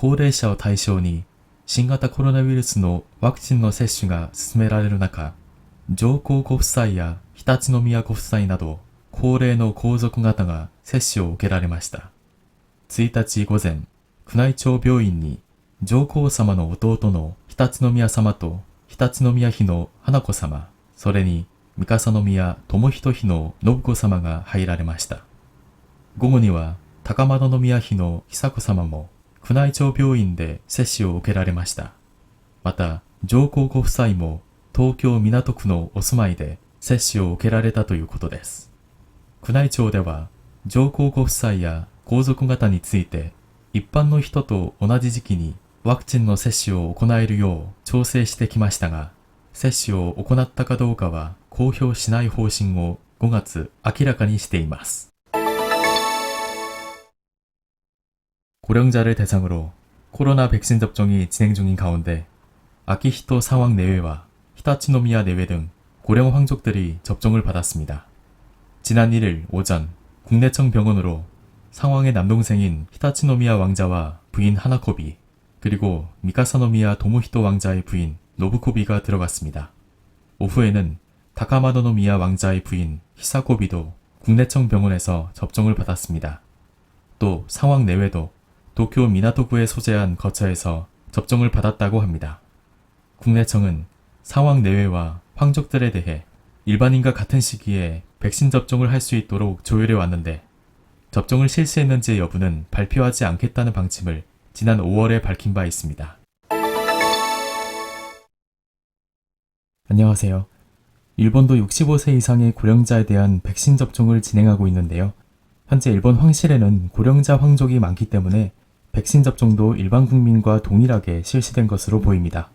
高齢者を対象に新型コロナウイルスのワクチンの接種が進められる中、上皇ご夫妻や常陸宮ご夫妻など高齢の皇族方が接種を受けられました。1日午前、宮内庁病院に上皇様の弟の常陸宮様と常陸宮妃の花子様、それに三笠宮智仁妃の信子様が入られました。午後には高円宮妃の久子様も宮内庁病院で接種を受けられました。また、上皇ご夫妻も東京港区のお住まいで接種を受けられたということです。宮内庁では上皇ご夫妻や皇族方について一般の人と同じ時期にワクチンの接種を行えるよう調整してきましたが、接種を行ったかどうかは公表しない方針を5月明らかにしています。 고령자를 대상으로 코로나 백신 접종이 진행 중인 가운데 아키히토 상황 내외와 히타치노미야 내외 등 고령 황족들이 접종을 받았습니다. 지난 1일 오전 국내청 병원으로 상황의 남동생인 히타치노미야 왕자와 부인 하나코비 그리고 미카사노미야 도모히토 왕자의 부인 노부코비가 들어갔습니다. 오후에는 다카마도노미야 왕자의 부인 히사코비도 국내청 병원에서 접종을 받았습니다. 또 상황 내외도 도쿄 미나토구에 소재한 거처에서 접종을 받았다고 합니다. 국내청은 상황 내외와 황족들에 대해 일반인과 같은 시기에 백신 접종을 할 수 있도록 조율해 왔는데 접종을 실시했는지 여부는 발표하지 않겠다는 방침을 지난 5월에 밝힌 바 있습니다. 안녕하세요. 일본도 65세 이상의 고령자에 대한 백신 접종을 진행하고 있는데요. 현재 일본 황실에는 고령자 황족이 많기 때문에 백신 접종도 일반 국민과 동일하게 실시된 것으로 보입니다.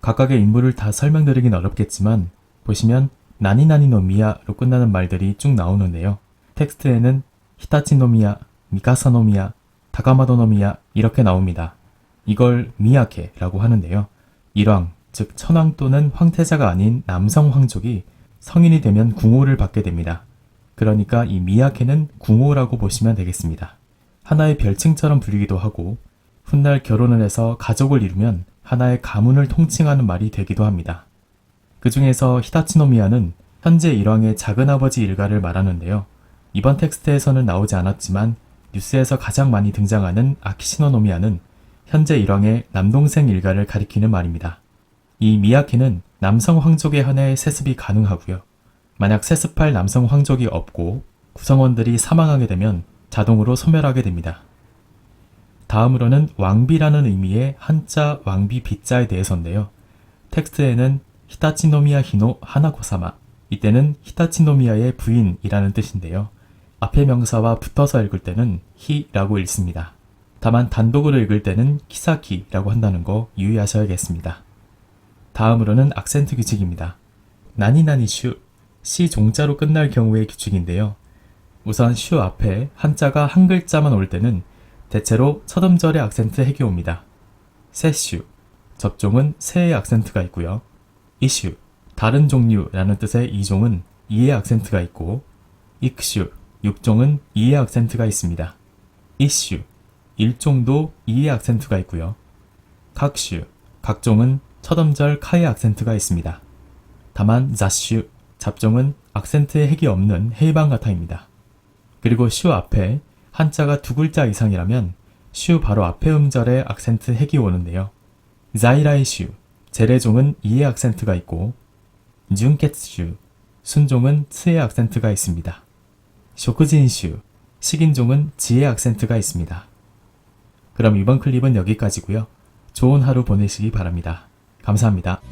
각각의 인물을 다 설명드리긴 어렵겠지만 보시면 나니나니노미야로 끝나는 말들이 쭉 나오는데요. 텍스트에는 히타치노미야, 미카사노미야, 다가마도노미야 이렇게 나옵니다. 이걸 미야케라고 하는데요. 일왕, 즉 천왕 또는 황태자가 아닌 남성 황족이 성인이 되면 궁호를 받게 됩니다. 그러니까 이 미야케는 궁호라고 보시면 되겠습니다. 하나의 별칭처럼 불리기도 하고 훗날 결혼을 해서 가족을 이루면 하나의 가문을 통칭하는 말이 되기도 합니다. 그 중에서 히타치노미야는 현재 일왕의 작은아버지 일가를 말하는데요. 이번 텍스트에서는 나오지 않았지만 뉴스에서 가장 많이 등장하는 아키시노노미야는 현재 일왕의 남동생 일가를 가리키는 말입니다. 이 미야케는 남성 황족에 한해 세습이 가능하고요. 만약 세습할 남성 황족이 없고 구성원들이 사망하게 되면 자동으로 소멸하게 됩니다. 다음으로는 왕비라는 의미의 한자 왕비 비자에 대해서인데요. 텍스트에는 히타치노미야 히노 하나코사마 이때는 히타치노미야의 부인이라는 뜻인데요. 앞에 명사와 붙어서 읽을 때는 히라고 읽습니다. 다만 단독으로 읽을 때는 키사키라고 한다는 거 유의하셔야겠습니다. 다음으로는 악센트 규칙입니다. 나니나니 슈, 시 종자로 끝날 경우의 규칙인데요. 우선 슈 앞에 한자가 한 글자만 올 때는 대체로 첫 음절의 악센트 핵이 옵니다. 세슈, 접종은 세의 악센트가 있고요. 이슈, 다른 종류라는 뜻의 이종은 이의 악센트가 있고, 익슈, 육종은 이의 악센트가 있습니다. 이슈, 일종도 이의 악센트가 있고요. 각슈, 각종은 첫 음절 카의 악센트가 있습니다. 다만 자슈, 잡종은 악센트의 핵이 없는 헤이방 가타입니다. 그리고 슈 앞에 한자가 두 글자 이상이라면 슈 바로 앞에 음절에 악센트 핵이 오는데요. 자이라이 슈, 제레종은 이의 악센트가 있고 준케츠슈, 순종은 츠의 악센트가 있습니다. 쇼크진슈, 식인종은 지의 악센트가 있습니다. 그럼 이번 클립은 여기까지고요. 좋은 하루 보내시기 바랍니다. 감사합니다.